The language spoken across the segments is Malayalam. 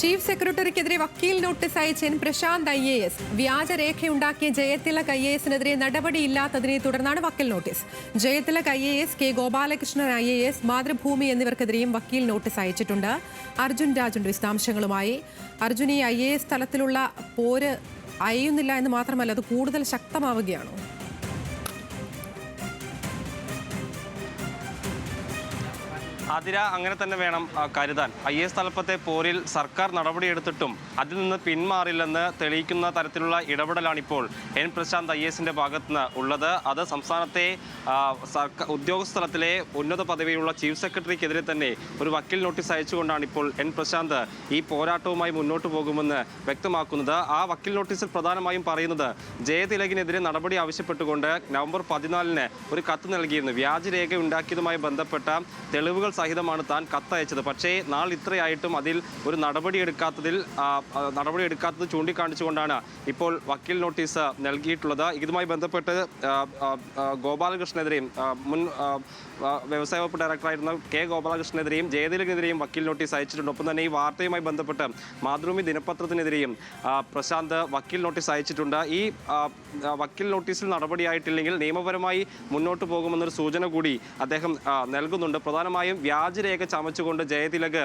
ചീഫ് സെക്രട്ടറിക്കെതിരെ വക്കീൽ നോട്ടീസ് അയച്ച N Prashanth I A S. വ്യാജരേഖയുണ്ടാക്കിയ Jayathilak I A എസിനെതിരെ നടപടിയില്ലാത്തതിനെ തുടർന്നാണ് വക്കീൽ notice. Jayathilak I A S K Gopalakrishnan I A S Mathrubhumi എന്നിവർക്കെതിരെയും വക്കീൽ നോട്ടീസ് അയച്ചിട്ടുണ്ട്. അർജുൻ രാജുണ്ട് വിശദാംശങ്ങളുമായി. അർജുൻ ഈ ഐ എ എസ് തലത്തിലുള്ള പോര് അയയുന്നില്ല എന്ന് മാത്രമല്ല അത് കൂടുതൽ ശക്തമാവുകയാണോ? അതിര അങ്ങനെ തന്നെ വേണം കരുതാൻ. ഐ എസ് തലപ്പത്തെ പോരിൽ സർക്കാർ നടപടിയെടുത്തിട്ടും അതിൽ നിന്ന് പിന്മാറില്ലെന്ന് തെളിയിക്കുന്ന തരത്തിലുള്ള ഇടപെടലാണ് ഇപ്പോൾ എൻ പ്രശാന്ത് ഐ എസിന്റെ ഭാഗത്തുനിന്ന് ഉള്ളത്. അത് സംസ്ഥാനത്തെ സർക്കാർ ഉദ്യോഗസ്ഥ തലത്തിലെ ഉന്നത പദവിയിലുള്ള ചീഫ് സെക്രട്ടറിക്കെതിരെ തന്നെ ഒരു വക്കീൽ നോട്ടീസ് അയച്ചുകൊണ്ടാണ് ഇപ്പോൾ എൻ പ്രശാന്ത് ഈ പോരാട്ടവുമായി മുന്നോട്ട് പോകുമെന്ന് വ്യക്തമാക്കുന്നത്. ആ വക്കീൽ നോട്ടീസിൽ പ്രധാനമായും പറയുന്നത് ജയതിലകിനെതിരെ നടപടി ആവശ്യപ്പെട്ടുകൊണ്ട് നവംബർ പതിനാലിന് ഒരു കത്ത് നൽകിയിരുന്നു. വ്യാജരേഖ ഉണ്ടാക്കിയതുമായി ബന്ധപ്പെട്ട തെളിവുകൾ സഹിതമാണ് താൻ കത്തയച്ചത്. പക്ഷേ നാൾ ഇത്രയായിട്ടും അതിൽ ഒരു നടപടി എടുക്കാത്തതിൽ ആ, ആ, നടപടി എടുക്കാത്തത് ചൂണ്ടിക്കാണിച്ചുകൊണ്ടാണ് ഇപ്പോൾ വക്കീൽ നോട്ടീസ് നൽകിയിട്ടുള്ളത്. ഇതുമായി ബന്ധപ്പെട്ട് ഗോപാലകൃഷ്ണനെതിരെയും മുൻ വ്യവസായ വകുപ്പ് ഡയറക്ടറായിരുന്ന കെ ഗോപാലകൃഷ്ണനെതിരെയും ജയതിലകിനെതിരെയും വക്കീൽ നോട്ടീസ് അയച്ചിട്ടുണ്ട്. ഒപ്പം തന്നെ ഈ വാർത്തയുമായി ബന്ധപ്പെട്ട് മാതൃഭൂമി ദിനപത്രത്തിനെതിരെയും പ്രശാന്ത് വക്കീൽ നോട്ടീസ് അയച്ചിട്ടുണ്ട്. ഈ വക്കീൽ നോട്ടീസിൽ നടപടിയായിട്ടില്ലെങ്കിൽ നിയമപരമായി മുന്നോട്ട് പോകുമെന്നൊരു സൂചന കൂടി അദ്ദേഹം നൽകുന്നുണ്ട്. പ്രധാനമായും വ്യാജരേഖ ചമച്ചുകൊണ്ട് ജയതിലക്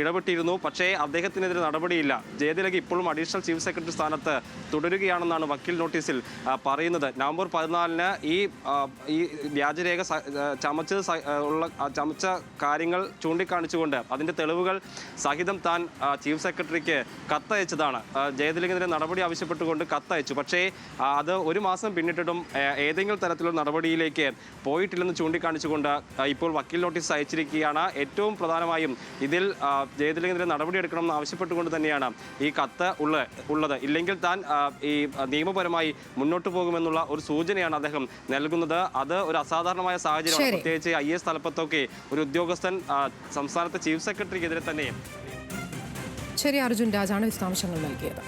ഇടപെട്ടിരുന്നു. പക്ഷേ അദ്ദേഹത്തിനെതിരെ നടപടിയില്ല. ജയതിലക് ഇപ്പോഴും അഡീഷണൽ ചീഫ് സെക്രട്ടറി സ്ഥാനത്ത് തുടരുകയാണെന്നാണ് വക്കീൽ നോട്ടീസിൽ പറയുന്നത്. നവംബർ പതിനാലിന് ഈ ഈ വ്യാജരേഖ ചമച്ചത് ഉള്ള ചമച്ച കാര്യങ്ങൾ ചൂണ്ടിക്കാണിച്ചുകൊണ്ട് അതിന്റെ തെളിവുകൾ സഹിതം താൻ ചീഫ് സെക്രട്ടറിക്ക് കത്തയച്ചതാണ്. ജയതിലകിനെതിരെ നടപടി ആവശ്യപ്പെട്ടുകൊണ്ട് കത്തയച്ചു. പക്ഷേ അത് ഒരു മാസം പിന്നിട്ടിട്ടും ഏതെങ്കിലും തരത്തിലുള്ള നടപടിയിലേക്ക് പോയിട്ടില്ലെന്ന് ചൂണ്ടിക്കാണിച്ചുകൊണ്ട് ഇപ്പോൾ വക്കീൽ നോട്ടീസ് അയച്ചിരിക്കുകയാണ് ഏറ്റവും പ്രധാനമായും ഇതിൽ ആ, ജയതിലകിനെതിരെ നടപടിയെടുക്കണമെന്ന് ആവശ്യപ്പെട്ടുകൊണ്ട് തന്നെയാണ് ഈ കത്ത് ഉള്ള ഉള്ളത്. ഇല്ലെങ്കിൽ താൻ ഈ നിയമപരമായി മുന്നോട്ട് പോകുമെന്നുള്ള ഒരു സൂചനയാണ് അദ്ദേഹം നൽകുന്നത്. അത് ഒരു അസാധാരണമായ സാഹചര്യമാണ്. പ്രത്യേകിച്ച് ഐ എസ് തലപ്പത്തൊക്കെ ഒരു ഉദ്യോഗസ്ഥൻ സംസ്ഥാനത്തെ ചീഫ് സെക്രട്ടറിക്കെതിരെ തന്നെ ശരി അർജുൻ രാജാണ് വിശദാംശങ്ങൾ നൽകിയത്.